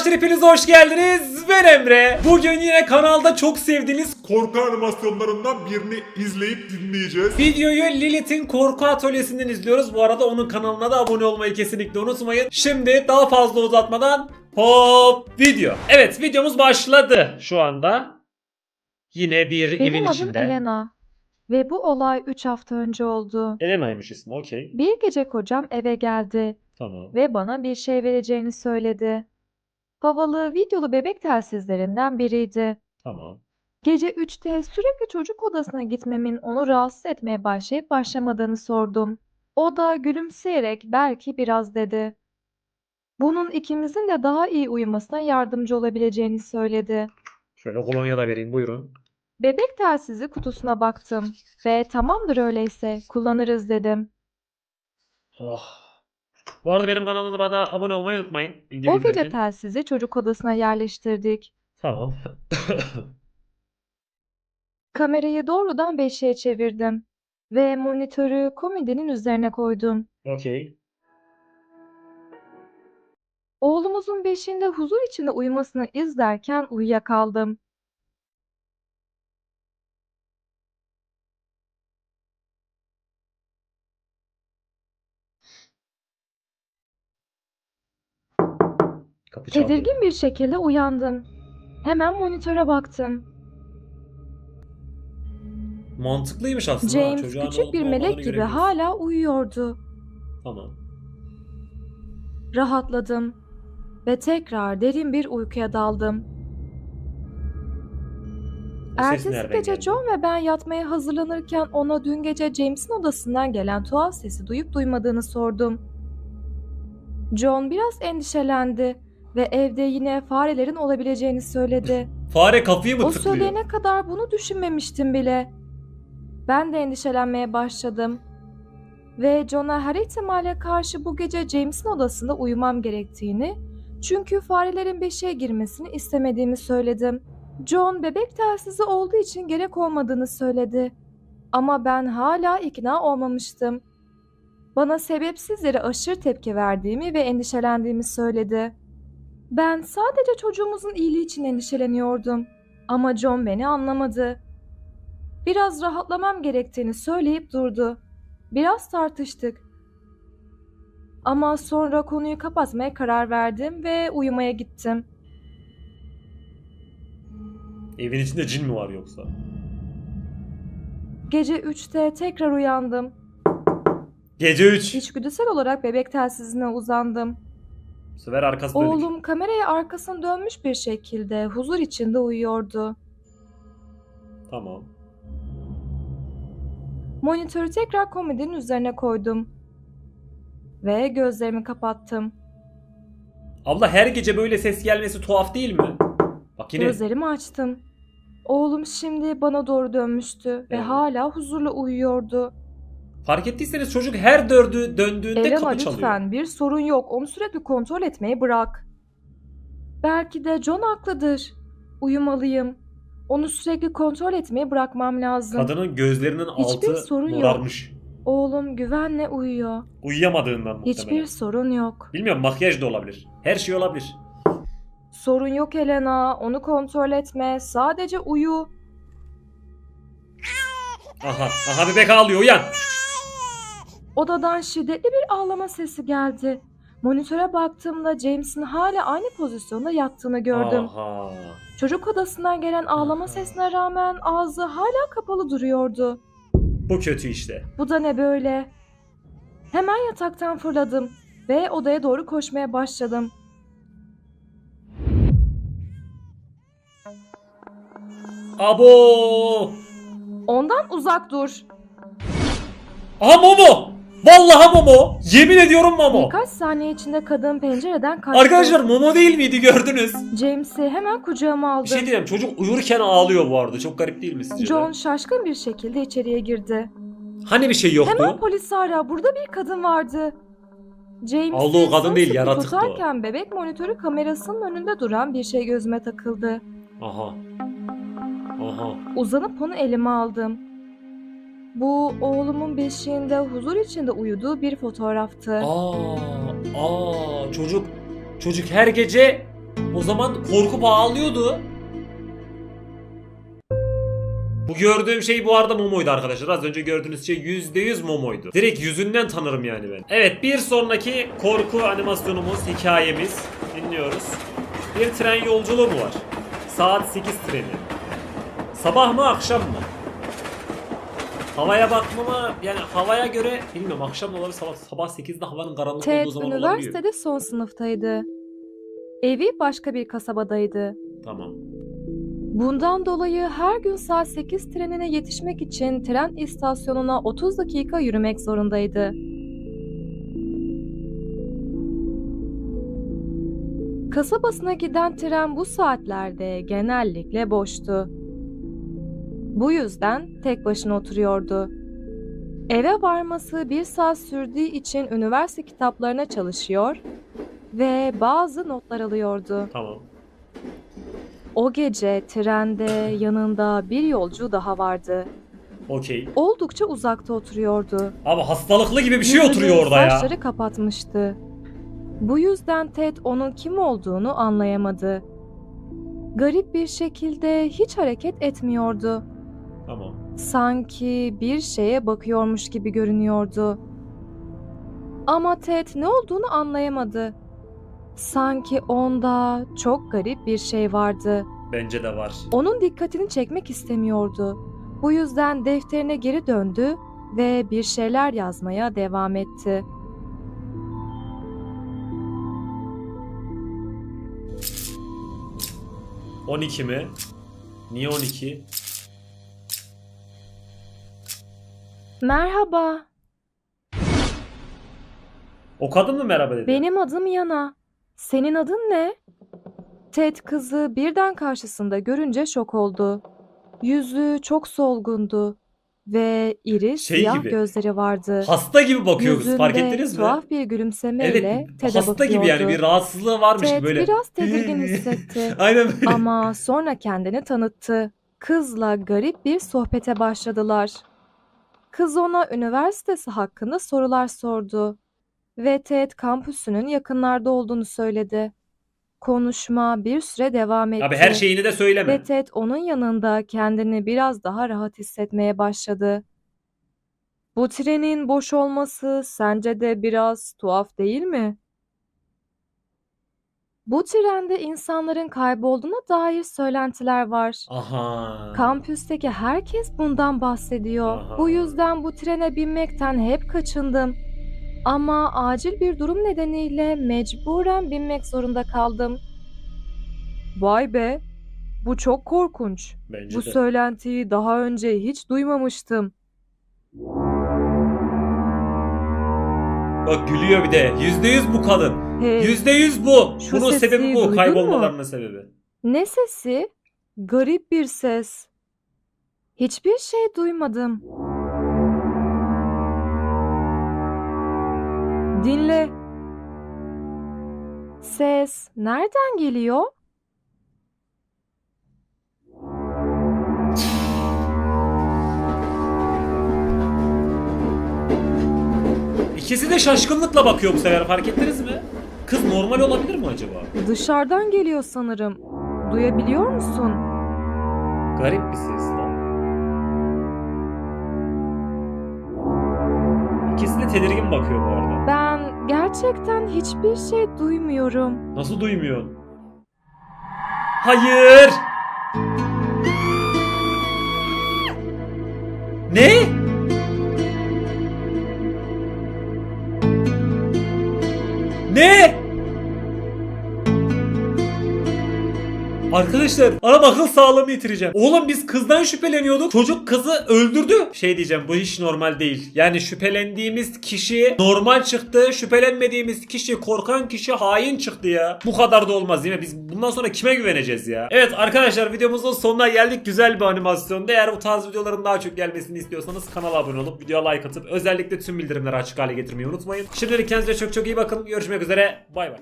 Arkadaşlar hepiniz hoş geldiniz. Ben Emre. Bugün yine kanalda çok sevdiğiniz korku animasyonlarından birini izleyip dinleyeceğiz. videoyu Lilith'in korku atölyesinden izliyoruz. Bu arada onun kanalına da abone olmayı kesinlikle unutmayın. Şimdi daha fazla uzatmadan hop video. Evet videomuz başladı şu anda. Yine bir Benim evin adım içinde. Elena ve bu olay 3 hafta önce oldu. Elena'ymış ismi okey. Bir gece kocam eve geldi Tamam. ve bana bir şey vereceğini söyledi. Havalı videolu bebek telsizlerinden biriydi. Tamam. Gece 3'te sürekli çocuk odasına gitmemin onu rahatsız etmeye başlayıp başlamadığını sordum. O da gülümseyerek belki biraz dedi. Bunun ikimizin de daha iyi uyumasına yardımcı olabileceğini söyledi. Şöyle kolonya da vereyim buyurun. Bebek telsizi kutusuna baktım ve tamamdır öyleyse kullanırız dedim. Oh. Bu arada benim kanalıma da abone olmayı unutmayın. O gece izlerken. telsizi çocuk odasına yerleştirdik. Tamam. Kamerayı doğrudan beşiğe çevirdim ve monitörü komodinin üzerine koydum. okey. Oğlumuzun beşiğinde huzur içinde uyumasını izlerken uyuyakaldım. Çaldı. Tedirgin bir şekilde uyandım. Hemen monitöre baktım. Mantıklıymış aslında. James çocuğa küçük bir melek gibi hala uyuyordu. Tamam. Rahatladım ve tekrar derin bir uykuya daldım. Ertesi gece geldi? John ve ben yatmaya hazırlanırken ona dün gece James'in odasından gelen tuhaf sesi duyup duymadığını sordum. John biraz endişelendi ve evde yine farelerin olabileceğini söyledi. Fare kapıyı mı O tıklıyor? söyleyene kadar bunu düşünmemiştim bile. Ben de endişelenmeye başladım. Ve John'a her ihtimale karşı bu gece James'in odasında uyumam gerektiğini, çünkü farelerin beşiğe girmesini istemediğimi söyledim. John bebek telsizi olduğu için gerek olmadığını söyledi. Ama ben hala ikna olmamıştım. Bana sebepsiz yere aşırı tepki verdiğimi ve endişelendiğimi söyledi. Ben sadece çocuğumuzun iyiliği için endişeleniyordum. Ama John beni anlamadı. Biraz rahatlamam gerektiğini söyleyip durdu. Biraz tartıştık. Ama sonra konuyu kapatmaya karar verdim ve uyumaya gittim. Evin içinde cin mi var yoksa? Gece 3'te tekrar uyandım. Gece 3. İçgüdüsel olarak bebek telsizine uzandım. Bu sefer arkası dönük. Oğlum kameraya arkasını dönmüş bir şekilde huzur içinde uyuyordu. Tamam. Monitörü tekrar komodinin üzerine koydum. Ve gözlerimi kapattım. Abla her gece böyle ses gelmesi tuhaf değil mi? Bak yine Gözlerimi açtım. Oğlum şimdi bana doğru dönmüştü ve Evet. hala huzurla uyuyordu. Fark ettiyseniz çocuk her dördü döndüğünde Elena kapı çalıyor. lütfen bir sorun yok. Onu sürekli kontrol etmeyi bırak. Belki de John haklıdır. Uyumalıyım. Onu sürekli kontrol etmeyi bırakmam lazım. Kadının gözlerinin Hiçbir altı sorun yok. morarmış. Oğlum güvenle uyuyor. Uyuyamadığından muhtemelen. Hiçbir sorun yok. Bilmiyorum makyaj da olabilir. Her şey olabilir. Sorun yok Elena. Onu kontrol etme. Sadece uyu. Aha, aha bebek ağlıyor uyan. Odadan şiddetli bir ağlama sesi geldi. Monitöre baktığımda James'in hala aynı pozisyonda yattığını gördüm. Aha. Çocuk odasından gelen ağlama sesine rağmen ağzı hala kapalı duruyordu. Bu kötü işte. Bu da ne böyle? Hemen yataktan fırladım ve odaya doğru koşmaya başladım. Abo! Ondan uzak dur. Aha Momo! Vallahi Momo! Yemin ediyorum Momo! Birkaç saniye içinde kadın pencereden kaçtı. Arkadaşlar Momo değil miydi gördünüz? James'i hemen kucağıma aldım. Bir şey diyeyim çocuk uyurken ağlıyor bu arada. Çok garip değil mi sizce? de? John şaşkın bir şekilde içeriye girdi. Hani bir şey yoktu? Hemen polisi ara. Burada bir kadın vardı. James Allah o kadın değil, yaratıktı o. tutarken bebek monitörü kamerasının önünde duran bir şey gözüme takıldı. Aha. Aha. Uzanıp onu elime aldım. Bu oğlumun beşiğinde huzur içinde uyuduğu bir fotoğraftı. Aa, aa çocuk çocuk her gece o zaman korkup ağlıyordu. Bu gördüğüm şey bu arada Momo'ydu arkadaşlar. Az önce gördüğünüz şey %100 Momo'ydu. Direkt yüzünden tanırım yani ben. Evet bir sonraki korku animasyonumuz, hikayemiz. Dinliyoruz. Bir tren yolculuğu mu var? Saat 8 treni. Sabah mı akşam mı? Havaya bakma mı? Yani havaya göre bilmiyorum akşam olabilir sabah, sabah 8'de havanın karanlık Ted olduğu zaman olabiliyor. üniversitede son sınıftaydı. Evi başka bir kasabadaydı. Tamam. Bundan dolayı her gün saat 8 trenine yetişmek için tren istasyonuna 30 dakika yürümek zorundaydı. Kasabasına giden tren bu saatlerde genellikle boştu. Bu yüzden tek başına oturuyordu. Eve varması bir saat sürdüğü için üniversite kitaplarına çalışıyor ve bazı notlar alıyordu. Tamam. O gece trende yanında bir yolcu daha vardı. Okey. Oldukça uzakta oturuyordu. Abi hastalıklı gibi bir şey Yüzünü, oturuyor orada ya. Saçları kapatmıştı. Bu yüzden Ted onun kim olduğunu anlayamadı. Garip bir şekilde hiç hareket etmiyordu. Tamam. Sanki bir şeye bakıyormuş gibi görünüyordu. Ama Ted ne olduğunu anlayamadı. Sanki onda çok garip bir şey vardı. Bence de var. Onun dikkatini çekmek istemiyordu. Bu yüzden defterine geri döndü ve bir şeyler yazmaya devam etti. — 12 mi? Niye 12? Merhaba, O kadın mı merhaba dedi? benim adım Yana. Senin adın ne? Ted kızı birden karşısında görünce şok oldu. Yüzü çok solgundu ve iri Şey siyah gibi. gözleri vardı. Hasta gibi bakıyor kız fark Yüzünde ettiniz mi? tuhaf bir gülümsemeyle Evet Ted'e hasta gibi yani bir bakıyordu. rahatsızlığı varmış Ted gibi böyle. biraz tedirgin hissetti. Aynen böyle. Ama sonra kendini tanıttı. Kızla garip bir sohbete başladılar. Kız ona üniversitesi hakkında sorular sordu. Ve Ted kampüsünün yakınlarda olduğunu söyledi. Konuşma bir süre devam etti. Abi her şeyini de söyleme. Ve Ted onun yanında kendini biraz daha rahat hissetmeye başladı. Bu trenin boş olması sence de biraz tuhaf değil mi? Bu trende insanların kaybolduğuna dair söylentiler var. Aha. Kampüsteki herkes bundan bahsediyor. Aha. Bu yüzden bu trene binmekten hep kaçındım. Ama acil bir durum nedeniyle mecburen binmek zorunda kaldım. Vay be, bu çok korkunç. Bence Bu de. söylentiyi daha önce hiç duymamıştım. Bak gülüyor bir de. Yüzde yüz bu kadın. Hey, Yüzde yüz bu. Şu Bunun sesi sebebi bu. duydun? Kaybolmalarının sebebi. ne sesi? Garip bir ses. Hiçbir şey duymadım. Dinle. Ses nereden geliyor? İkisi de şaşkınlıkla bakıyor bu sefer fark ettiniz mi? Kız normal olabilir mi acaba? Dışarıdan geliyor sanırım. Duyabiliyor musun? Garip bir ses lan. İkisi de tedirgin bakıyor bu arada. Ben gerçekten hiçbir şey duymuyorum. Nasıl duymuyor? Hayır! Ne? Arkadaşlar adam akıl sağlığımı yitireceğim. Oğlum biz kızdan şüpheleniyorduk. Çocuk kızı öldürdü. Şey diyeceğim bu hiç normal değil. Yani şüphelendiğimiz kişi normal çıktı. Şüphelenmediğimiz kişi korkan kişi hain çıktı ya. Bu kadar da olmaz değil mi? Biz bundan sonra kime güveneceğiz ya? Evet arkadaşlar videomuzun sonuna geldik. Güzel bir animasyonda. Eğer bu tarz videoların daha çok gelmesini istiyorsanız kanala abone olup videoya like atıp özellikle tüm bildirimleri açık hale getirmeyi unutmayın. Şimdilik kendinize çok çok iyi bakın. Görüşmek üzere. Bay bay.